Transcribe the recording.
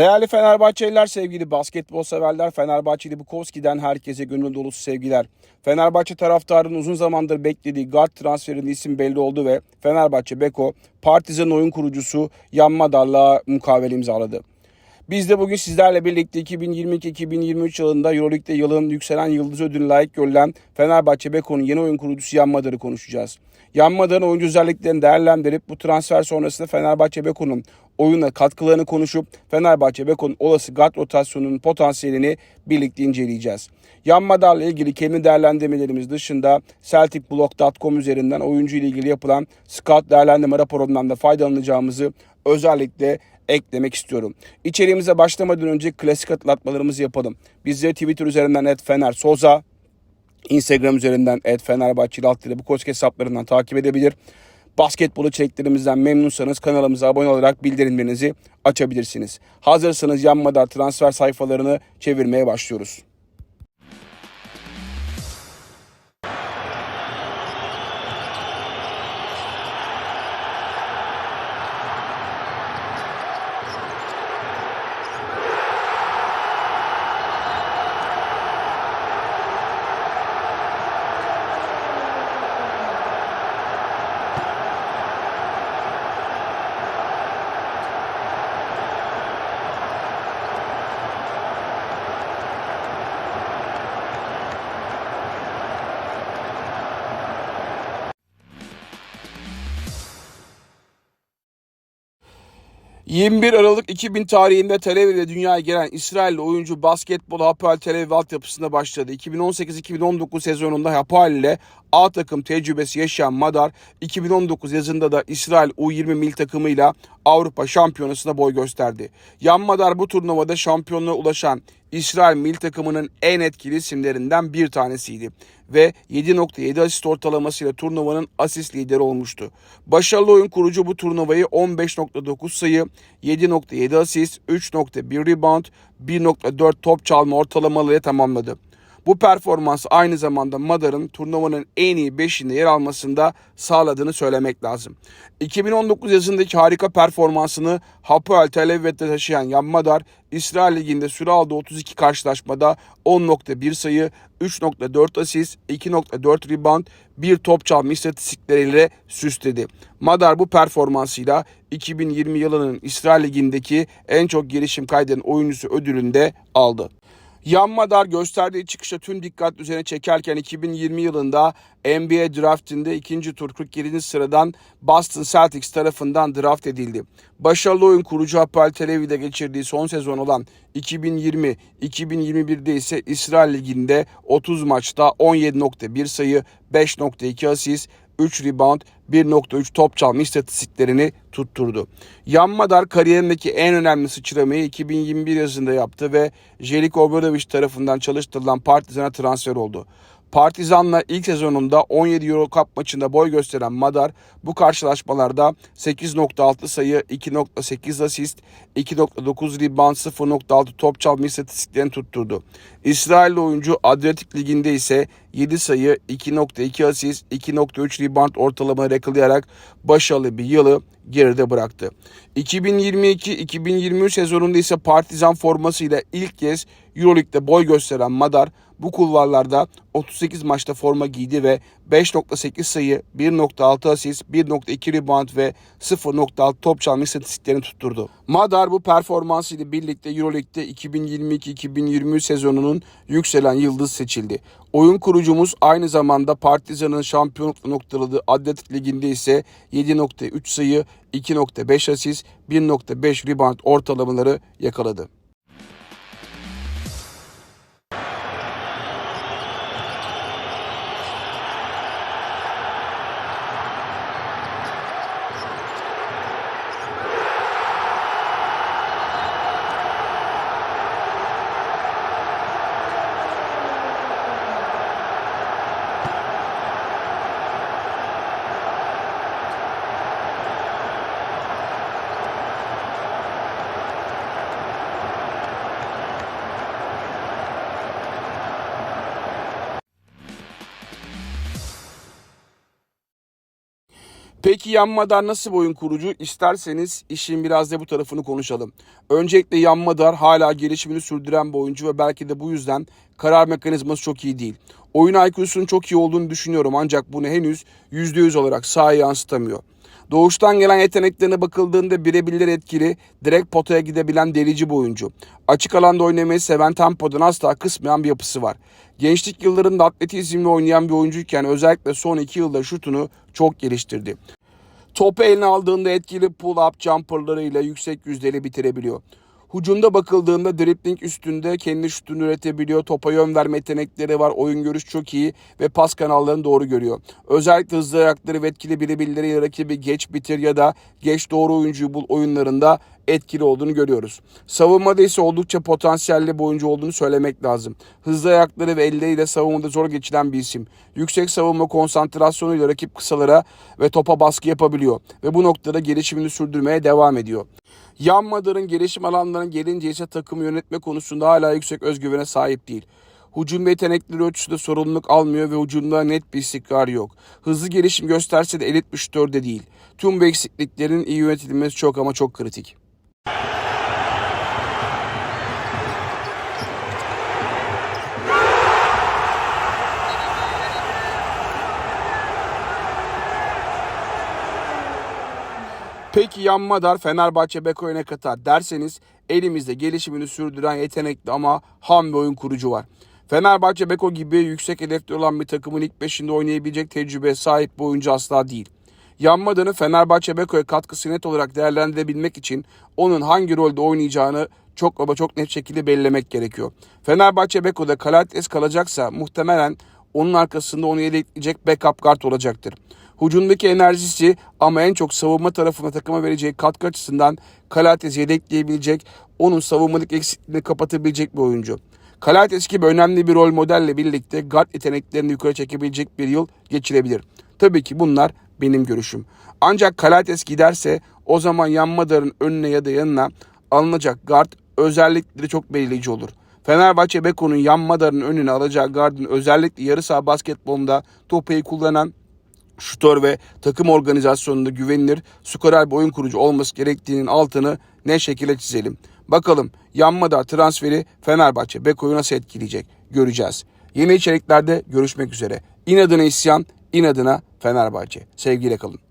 Değerli Fenerbahçeliler, sevgili basketbol severler, Fenerbahçeli Bukowski'den herkese gönül dolusu sevgiler. Fenerbahçe taraftarının uzun zamandır beklediği guard transferinin isim belli oldu ve Fenerbahçe Beko, Partizan oyun kurucusu Yan Madar'la mukavele imzaladı. Biz de bugün sizlerle birlikte 2022-2023 yılında Euroleague'de yılın yükselen yıldız ödülüne layık görülen Fenerbahçe Beko'nun yeni oyun kurucusu Yan Madar'ı konuşacağız. Yan Madar'ın oyuncu özelliklerini değerlendirip bu transfer sonrasında Fenerbahçe Beko'nun oyuna katkılarını konuşup Fenerbahçe Beko'nun olası guard rotasyonunun potansiyelini birlikte inceleyeceğiz. Yan Madar'la ilgili kendi değerlendirmelerimiz dışında CelticBlock.com üzerinden oyuncu ile ilgili yapılan scout değerlendirme raporundan da faydalanacağımızı özellikle eklemek istiyorum. İçeriğimize başlamadan önce klasik hatırlatmalarımızı yapalım. Bizleri Twitter üzerinden et Fener Soza, Instagram üzerinden et Fenerbahçeli alt bu koç hesaplarından takip edebilir. Basketbol içeriklerimizden memnunsanız kanalımıza abone olarak bildirimlerinizi açabilirsiniz. Hazırsanız yanmadan transfer sayfalarını çevirmeye başlıyoruz. ...21 Aralık 2000 tarihinde Tel Aviv'de dünyaya gelen İsrailli oyuncu basketbol Hapoel Tel Aviv altyapısında başladı. 2018-2019 sezonunda Hapoel ile A takım tecrübesi yaşayan Madar 2019 yazında da İsrail U20 mil takımıyla Avrupa Şampiyonası'nda boy gösterdi. Yan Madar bu turnuvada şampiyonluğa ulaşan İsrail mil takımının en etkili isimlerinden bir tanesiydi ve 7.7 asist ortalamasıyla turnuvanın asist lideri olmuştu. Başarılı oyun kurucu bu turnuvayı 15.9 sayı, 7.7 asist, 3.1 rebound, 1.4 top çalma ortalamalarıyla tamamladı. Bu performans aynı zamanda Madar'ın turnuvanın en iyi 5'inde yer almasında sağladığını söylemek lazım. 2019 yazındaki harika performansını Hapoel Tel Aviv'de taşıyan Yan Madar, İsrail Ligi'nde süre aldığı 32 karşılaşmada 10.1 sayı, 3.4 asist, 2.4 rebound, bir top çalma istatistikleriyle süsledi. Madar bu performansıyla 2020 yılının İsrail Ligi'ndeki en çok gelişim kaydeden oyuncusu ödülünü de aldı. Yan Madar gösterdiği çıkışta tüm dikkat üzerine çekerken 2020 yılında NBA draftinde ikinci tur 47. sıradan Boston Celtics tarafından draft edildi. Başarılı oyun kurucu Hapoel Tel geçirdiği son sezon olan 2020-2021'de ise İsrail Ligi'nde 30 maçta 17.1 sayı, 5.2 asist, 3 rebound, 1.3 top çalma istatistiklerini tutturdu. Yan Madar kariyerindeki en önemli sıçramayı 2021 yazında yaptı ve Jeliko Obradovic tarafından çalıştırılan Partizan'a transfer oldu. Partizan'la ilk sezonunda 17 Euro Cup maçında boy gösteren Madar bu karşılaşmalarda 8.6 sayı, 2.8 asist, 2.9 rebound, 0.6 top çalma istatistiklerini tutturdu. İsrailli oyuncu Adriyatik Ligi'nde ise 7 sayı, 2.2 asist, 2.3 rebound ortalama yakalayarak başarılı bir yılı geride bıraktı. 2022-2023 sezonunda ise Partizan formasıyla ilk kez Euroleague'de boy gösteren Madar bu kulvarlarda 38 maçta forma giydi ve 5.8 sayı, 1.6 asist, 1.2 rebound ve 0.6 top çalma istatistiklerini tutturdu. Madar bu performansıyla birlikte Euroleague'de 2022-2023 sezonunun yükselen yıldız seçildi. Oyun kurucumuz aynı zamanda Partizan'ın şampiyonluk noktaladığı Atletik Ligi'nde ise 7.3 sayı, 2.5 asist, 1.5 rebound ortalamaları yakaladı. Peki Yan Madar nasıl bir oyun kurucu? İsterseniz işin biraz da bu tarafını konuşalım. Öncelikle Yan Madar hala gelişimini sürdüren bir oyuncu ve belki de bu yüzden karar mekanizması çok iyi değil. Oyun IQ'sunun çok iyi olduğunu düşünüyorum ancak bunu henüz %100 olarak sahaya yansıtamıyor. Doğuştan gelen yeteneklerine bakıldığında birebirler etkili, direkt potaya gidebilen delici bir oyuncu. Açık alanda oynamayı seven tempodan asla kısmayan bir yapısı var. Gençlik yıllarında atletizmle oynayan bir oyuncuyken özellikle son iki yılda şutunu çok geliştirdi. Topu eline aldığında etkili pull-up jumperlarıyla yüksek yüzdeli bitirebiliyor. Hucumda bakıldığında dribbling üstünde kendi şutunu üretebiliyor. Topa yön verme yetenekleri var. Oyun görüş çok iyi ve pas kanallarını doğru görüyor. Özellikle hızlı ayakları ve etkili birebirleriyle rakibi geç bitir ya da geç doğru oyuncuyu bul oyunlarında etkili olduğunu görüyoruz. Savunmada ise oldukça potansiyelli bir oyuncu olduğunu söylemek lazım. Hızlı ayakları ve elleriyle savunmada zor geçilen bir isim. Yüksek savunma konsantrasyonuyla rakip kısalara ve topa baskı yapabiliyor ve bu noktada gelişimini sürdürmeye devam ediyor. Yan Madar'ın gelişim alanlarına gelince ise takımı yönetme konusunda hala yüksek özgüvene sahip değil. Hücum yetenekleri ölçüsünde sorumluluk almıyor ve hücumda net bir istikrar yok. Hızlı gelişim gösterse de elit bir şütörde değil. Tüm bu eksikliklerin iyi yönetilmesi çok ama çok kritik. Peki Yan Madar Fenerbahçe Beko'ya ne katar derseniz elimizde gelişimini sürdüren yetenekli ama ham bir oyun kurucu var. Fenerbahçe Beko gibi yüksek hedefli olan bir takımın ilk beşinde oynayabilecek tecrübeye sahip bir oyuncu asla değil. Yan Madar'ın Fenerbahçe Beko'ya katkısı net olarak değerlendirebilmek için onun hangi rolde oynayacağını çok ama çok net şekilde belirlemek gerekiyor. Fenerbahçe Beko'da Kalates kalacaksa muhtemelen onun arkasında onu yedekleyecek backup guard olacaktır. Hucumdaki enerjisi ama en çok savunma tarafına takıma vereceği katkı açısından Kalates yedekleyebilecek, onun savunmalık eksikliğini kapatabilecek bir oyuncu. Kalates gibi önemli bir rol modelle birlikte guard yeteneklerini yukarı çekebilecek bir yıl geçirebilir. Tabii ki bunlar benim görüşüm. Ancak Kalates giderse o zaman Yanmadar'ın önüne ya da yanına alınacak guard özellikleri çok belirleyici olur. Fenerbahçe Beko'nun Yanmadar'ın önüne alacağı gardın özellikle yarı saha basketbolunda topu iyi kullanan şutör ve takım organizasyonunda güvenilir, skorer bir oyun kurucu olması gerektiğinin altını ne şekilde çizelim. Bakalım yanmada transferi Fenerbahçe Beko'yu nasıl etkileyecek göreceğiz. Yeni içeriklerde görüşmek üzere. İnadına isyan, inadına Fenerbahçe. Sevgiyle kalın.